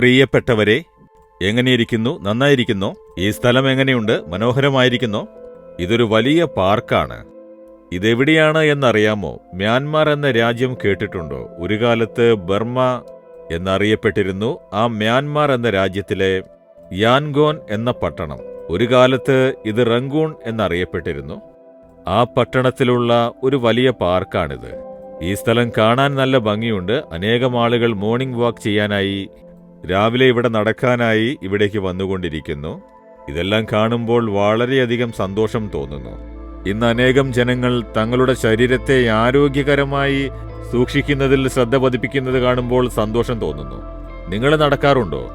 പ്രിയപ്പെട്ടവരെ എങ്ങനെയിരിക്കുന്നു? നന്നായിരിക്കുന്നു? ഈ സ്ഥലം എങ്ങനെയുണ്ട്? മനോഹരമായിരിക്കുന്നു? ഇതൊരു വലിയ പാർക്കാണ്. ഇതെവിടെയാണ് എന്നറിയാമോ? മ്യാൻമാർ എന്ന രാജ്യം കേട്ടിട്ടുണ്ടോ? ഒരു കാലത്ത് ബർമ്മ എന്നറിയപ്പെട്ടിരുന്നു. ആ മ്യാൻമാർ എന്ന രാജ്യത്തിലെ യാൻഗോൻ എന്ന പട്ടണം. ഒരു കാലത്ത് ഇത് റങ്കൂൺ എന്നറിയപ്പെട്ടിരുന്നു. ആ പട്ടണത്തിലുള്ള ഒരു വലിയ പാർക്കാണിത്. ഈ സ്ഥലം കാണാൻ നല്ല ഭംഗിയുണ്ട്. അനേകം ആളുകൾ മോർണിംഗ് വാക്ക് ചെയ്യാനായി രാവിലെ ഇവിടെ നടക്കാനായി ഇവിടേക്ക് വന്നുകൊണ്ടിരിക്കുന്നു. ഇതെല്ലാം കാണുമ്പോൾ വളരെയധികം സന്തോഷം തോന്നുന്നു. ഇന്ന് അനേകം ജനങ്ങൾ തങ്ങളുടെ ശരീരത്തെ ആരോഗ്യകരമായി സൂക്ഷിക്കുന്നതിൽ ശ്രദ്ധ പതിപ്പിക്കുന്നത് കാണുമ്പോൾ സന്തോഷം തോന്നുന്നു. നിങ്ങൾ നടക്കാറുണ്ടോ?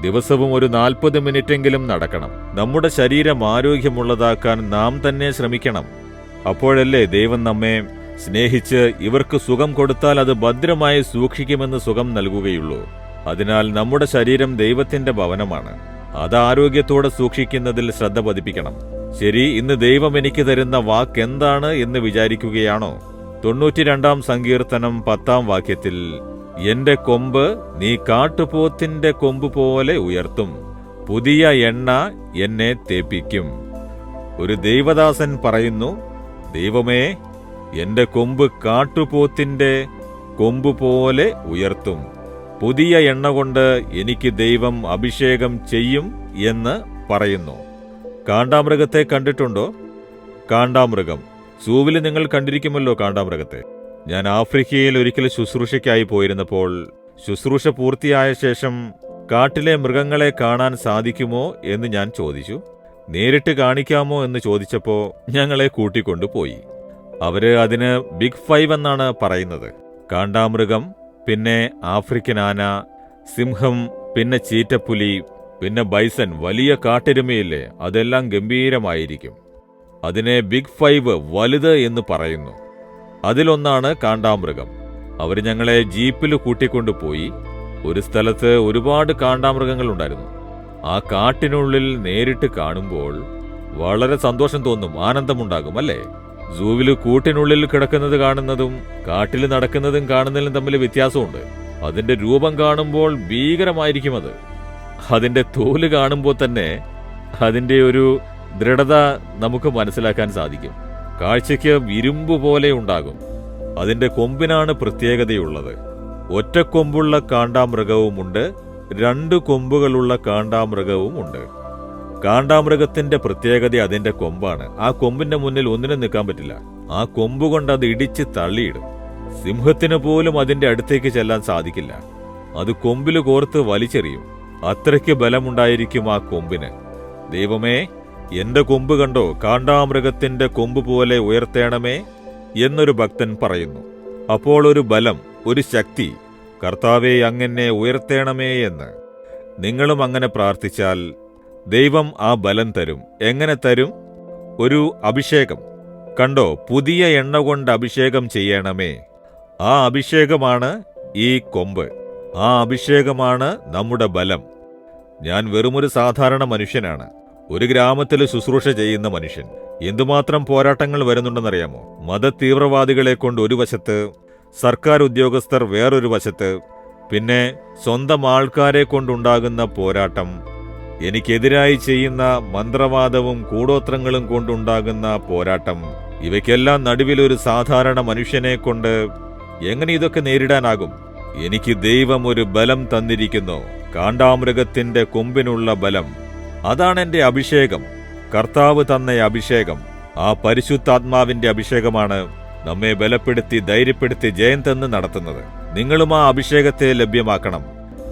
ദിവസവും ഒരു നാൽപ്പത് മിനിറ്റെങ്കിലും നടക്കണം. നമ്മുടെ ശരീരം ആരോഗ്യമുള്ളതാക്കാൻ നാം തന്നെ ശ്രമിക്കണം. അപ്പോഴല്ലേ ദൈവം നമ്മെ സ്നേഹിച്ച് ഇവർക്ക് സുഖം കൊടുത്താൽ അത് ഭദ്രമായി സൂക്ഷിക്കുമെന്ന് സുഖം നൽകുകയുള്ളൂ. അതിനാൽ നമ്മുടെ ശരീരം ദൈവത്തിന്റെ ഭവനമാണ്. അത് ആരോഗ്യത്തോടെ സൂക്ഷിക്കുന്നതിൽ ശ്രദ്ധ പതിപ്പിക്കണം. ശരി ഇന്ന് ദൈവം എനിക്ക് തരുന്ന വാക്ക് എന്താണ് എന്ന് വിചാരിക്കുകയാണോ? തൊണ്ണൂറ്റിരണ്ടാം സങ്കീർത്തനം പത്താം വാക്യത്തിൽ എന്റെ കൊമ്പ് നീ കാട്ടുപോത്തിന്റെ കൊമ്പ് പോലെ ഉയർത്തും. പുതിയ എണ്ണ എന്നെ തേപ്പിക്കും. ഒരു ദൈവദാസൻ പറയുന്നു ദൈവമേ എന്റെ കൊമ്പ് കാട്ടുപോത്തിന്റെ കൊമ്പ് പോലെ ഉയർത്തും. പുതിയ എണ്ണ കൊണ്ട് എനിക്ക് ദൈവം അഭിഷേകം ചെയ്യും എന്ന് പറയുന്നു. കാണ്ടാമൃഗത്തെ കണ്ടിട്ടുണ്ടോ? കാണ്ടാമൃഗം. സൂവിൽ നിങ്ങൾ കണ്ടിരിക്കുമല്ലോ കാണ്ടാമൃഗത്തെ. ഞാൻ ആഫ്രിക്കയിൽ ഒരിക്കൽ ശുശ്രൂഷയ്ക്കായി പോയിരുന്നപ്പോൾ ശുശ്രൂഷ പൂർത്തിയായ ശേഷം കാട്ടിലെ മൃഗങ്ങളെ കാണാൻ സാധിക്കുമോ എന്ന് ഞാൻ ചോദിച്ചു. നേരിട്ട് കാണിക്കാമോ എന്ന് ചോദിച്ചപ്പോൾ ഞങ്ങളെ കൂട്ടിക്കൊണ്ടുപോയി. അവർ അതിന് ബിഗ് ഫൈവ് എന്നാണ് പറയുന്നത്. കാണ്ടാമൃഗം പിന്നെ ആഫ്രിക്കൻ ആന സിംഹം പിന്നെ ചീറ്റപ്പുലി പിന്നെ ബൈസൺ വലിയ കാട്ടെരുമയില്ലേ അതെല്ലാം ഗംഭീരമായിരിക്കും. അതിനെ ബിഗ് ഫൈവ് വലുത് എന്ന് പറയുന്നു. അതിലൊന്നാണ് കാണ്ടാമൃഗം. അവർ ഞങ്ങളെ ജീപ്പിൽ കൂട്ടിക്കൊണ്ടുപോയി ഒരു സ്ഥലത്ത് ഒരുപാട് കാണ്ടാമൃഗങ്ങൾ ഉണ്ടായിരുന്നു ആ കാട്ടിനുള്ളിൽ നേരിട്ട് കാണുമ്പോൾ വളരെ സന്തോഷം തോന്നും ആനന്ദമുണ്ടാകും അല്ലേ? സൂവിൽ കൂട്ടിനുള്ളിൽ കിടക്കുന്നത് കാണുന്നതും കാട്ടിൽ നടക്കുന്നതും കാണുന്നതിലും തമ്മിൽ വ്യത്യാസമുണ്ട്. അതിന്റെ രൂപം കാണുമ്പോൾ ഭീകരമായിരിക്കും അത്. അതിന്റെ തോൽ കാണുമ്പോൾ തന്നെ അതിന്റെ ഒരു ദൃഢത നമുക്ക് മനസ്സിലാക്കാൻ സാധിക്കും. കാഴ്ചയ്ക്ക് ഇരുമ്പ് പോലെ ഉണ്ടാകും. അതിന്റെ കൊമ്പിനാണ് പ്രത്യേകതയുള്ളത്. ഒറ്റക്കൊമ്പുള്ള കാണ്ടാമൃഗവുമുണ്ട്. രണ്ട് കൊമ്പുകളുള്ള കാണ്ടാമൃഗവുമുണ്ട്. കാണ്ടാമൃഗത്തിന്റെ പ്രത്യേകത അതിന്റെ കൊമ്പാണ്. ആ കൊമ്പിന്റെ മുന്നിൽ ഒന്നിനും നിൽക്കാൻ പറ്റില്ല. ആ കൊമ്പ് കൊണ്ട് അത് ഇടിച്ച് തള്ളിയിടും. സിംഹത്തിന് പോലും അതിന്റെ അടുത്തേക്ക് ചെല്ലാൻ സാധിക്കില്ല. അത് കൊമ്പിൽ കോർത്ത് വലിച്ചെറിയും. അത്രയ്ക്ക് ബലമുണ്ടായിരിക്കും ആ കൊമ്പിന്. ദൈവമേ എന്റെ കൊമ്പ് കണ്ടോ? കാണ്ടാമൃഗത്തിന്റെ കൊമ്പ് പോലെ ഉയർത്തേണമേ എന്നൊരു ഭക്തൻ പറയുന്നു. അപ്പോൾ ഒരു ബലം ഒരു ശക്തി കർത്താവെ അങ്ങനെ ഉയർത്തേണമേ എന്ന്. നിങ്ങളും അങ്ങനെ പ്രാർത്ഥിച്ചാൽ ദൈവം ആ ബലം തരും. എങ്ങനെ തരും? ഒരു അഭിഷേകം. കണ്ടോ പുതിയ എണ്ണ കൊണ്ട് അഭിഷേകം ചെയ്യണമേ. ആ അഭിഷേകമാണ് ഈ കൊമ്പ്. ആ അഭിഷേകമാണ് നമ്മുടെ ബലം. ഞാൻ വെറുമൊരു സാധാരണ മനുഷ്യനാണ്. ഒരു ഗ്രാമത്തിൽ ശുശ്രൂഷ ചെയ്യുന്ന മനുഷ്യൻ. എന്തുമാത്രം പോരാട്ടങ്ങൾ വരുന്നുണ്ടെന്നറിയാമോ? മത തീവ്രവാദികളെ കൊണ്ട് ഒരു വശത്ത് സർക്കാർ ഉദ്യോഗസ്ഥർ വേറൊരു വശത്ത് പിന്നെ സ്വന്തം ആൾക്കാരെ കൊണ്ടുണ്ടാകുന്ന പോരാട്ടം എനിക്കെതിരായി ചെയ്യുന്ന മന്ത്രവാദവും കൂടോത്രങ്ങളും കൊണ്ടുണ്ടാകുന്ന പോരാട്ടം ഇവയ്ക്കെല്ലാം നടുവിൽ ഒരു സാധാരണ മനുഷ്യനെ കൊണ്ട് എങ്ങനെ ഇതൊക്കെ നേരിടാനാകും? എനിക്ക് ദൈവം ഒരു ബലം തന്നിരിക്കുന്നു. കാണ്ടാമൃഗത്തിന്റെ കൊമ്പിനുള്ള ബലം. അതാണ് എന്റെ അഭിഷേകം. കർത്താവ് തന്ന അഭിഷേകം. ആ പരിശുദ്ധാത്മാവിന്റെ അഭിഷേകമാണ് നമ്മെ ബലപ്പെടുത്തി ധൈര്യപ്പെടുത്തി ജയം തന്ന് നടത്തുന്നത്. നിങ്ങളും ആ അഭിഷേകത്തെ ലഭ്യമാക്കണം.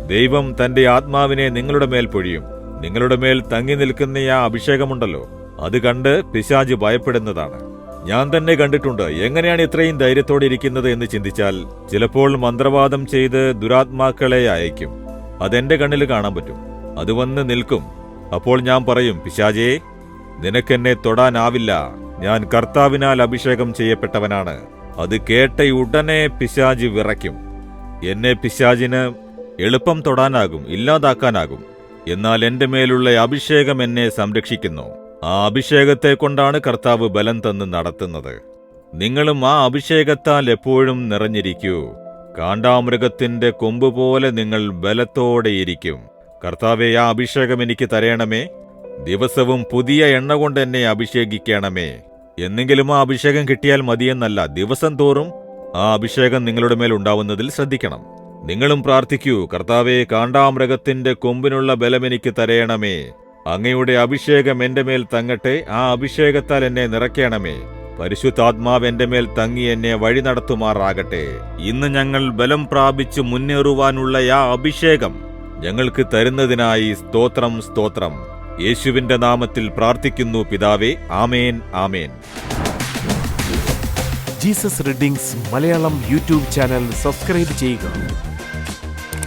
ദൈവം തന്റെ ആത്മാവിനെ നിങ്ങളുടെ മേൽ പൊഴിയും. നിങ്ങളുടെ മേൽ തങ്ങി നിൽക്കുന്ന ആ അഭിഷേകമുണ്ടല്ലോ. അത് കണ്ട് പിശാജ് ഭയപ്പെടുന്നതാണ്. ഞാൻ തന്നെ കണ്ടിട്ടുണ്ട് എങ്ങനെയാണ് ഇത്രയും ധൈര്യത്തോടെ ഇരിക്കുന്നത് എന്ന് ചിന്തിച്ചാൽ ചിലപ്പോൾ മന്ത്രവാദം ചെയ്ത് ദുരാത്മാക്കളെ അയക്കും. അതെന്റെ കണ്ണിൽ കാണാൻ പറ്റും. അത് വന്ന് നിൽക്കും. അപ്പോൾ ഞാൻ പറയും പിശാജേ നിനക്കെന്നെ തൊടാനാവില്ല. ഞാൻ കർത്താവിനാൽ അഭിഷേകം ചെയ്യപ്പെട്ടവനാണ്. അത് കേട്ട ഉടനെ പിശാജ് വിറയ്ക്കും. എന്നെ പിശാജിന് എളുപ്പം തൊടാനാകും ഇല്ലാതാക്കാനാകും. എന്നാൽ എന്റെ മേലുള്ള അഭിഷേകം എന്നെ സംരക്ഷിക്കുന്നു. ആ അഭിഷേകത്തെ കൊണ്ടാണ് കർത്താവ് ബലം തന്ന് നടത്തുന്നത്. നിങ്ങളും ആ അഭിഷേകത്താൽ എപ്പോഴും നിറഞ്ഞിരിക്കൂ. കാണ്ടാമൃഗത്തിന്റെ കൊമ്പ് പോലെ നിങ്ങൾ ബലത്തോടെയിരിക്കും കർത്താവെ ആ അഭിഷേകം എനിക്ക് തരയണമേ ദിവസവും പുതിയ എണ്ണ കൊണ്ട് എന്നെ അഭിഷേകിക്കണമേ. എന്നെങ്കിലും ആ അഭിഷേകം കിട്ടിയാൽ മതിയെന്നല്ല ദിവസം തോറും ആ അഭിഷേകം നിങ്ങളുടെ മേൽ ഉണ്ടാവുന്നതിൽ ശ്രദ്ധിക്കണം. നിങ്ങളും പ്രാർത്ഥിക്കൂ കർത്താവെ കാണ്ടാമൃഗത്തിന്റെ കൊമ്പിനുള്ള ബലം എനിക്ക് തരയണമേ. അങ്ങയുടെ അഭിഷേകം എന്റെ മേൽ തങ്ങട്ടെ ആ അഭിഷേകത്താൽ എന്നെ നിറയ്ക്കണമേ. പരിശുദ്ധാത്മാവ് എന്റെ മേൽ തങ്ങി എന്നെ വഴി നടത്തുമാറാകട്ടെ. ഇന്ന് ഞങ്ങൾ ബലം പ്രാപിച്ചു മുന്നേറുവാനുള്ള ആ അഭിഷേകം ഞങ്ങൾക്ക് തരുന്നതിനായി സ്തോത്രം സ്തോത്രം. യേശുവിന്റെ നാമത്തിൽ പ്രാർത്ഥിക്കുന്നു പിതാവേ ആമേൻ ആമേൻ. Jesus readings Malayalam YouTube channel subscribe ചെയ്യുക.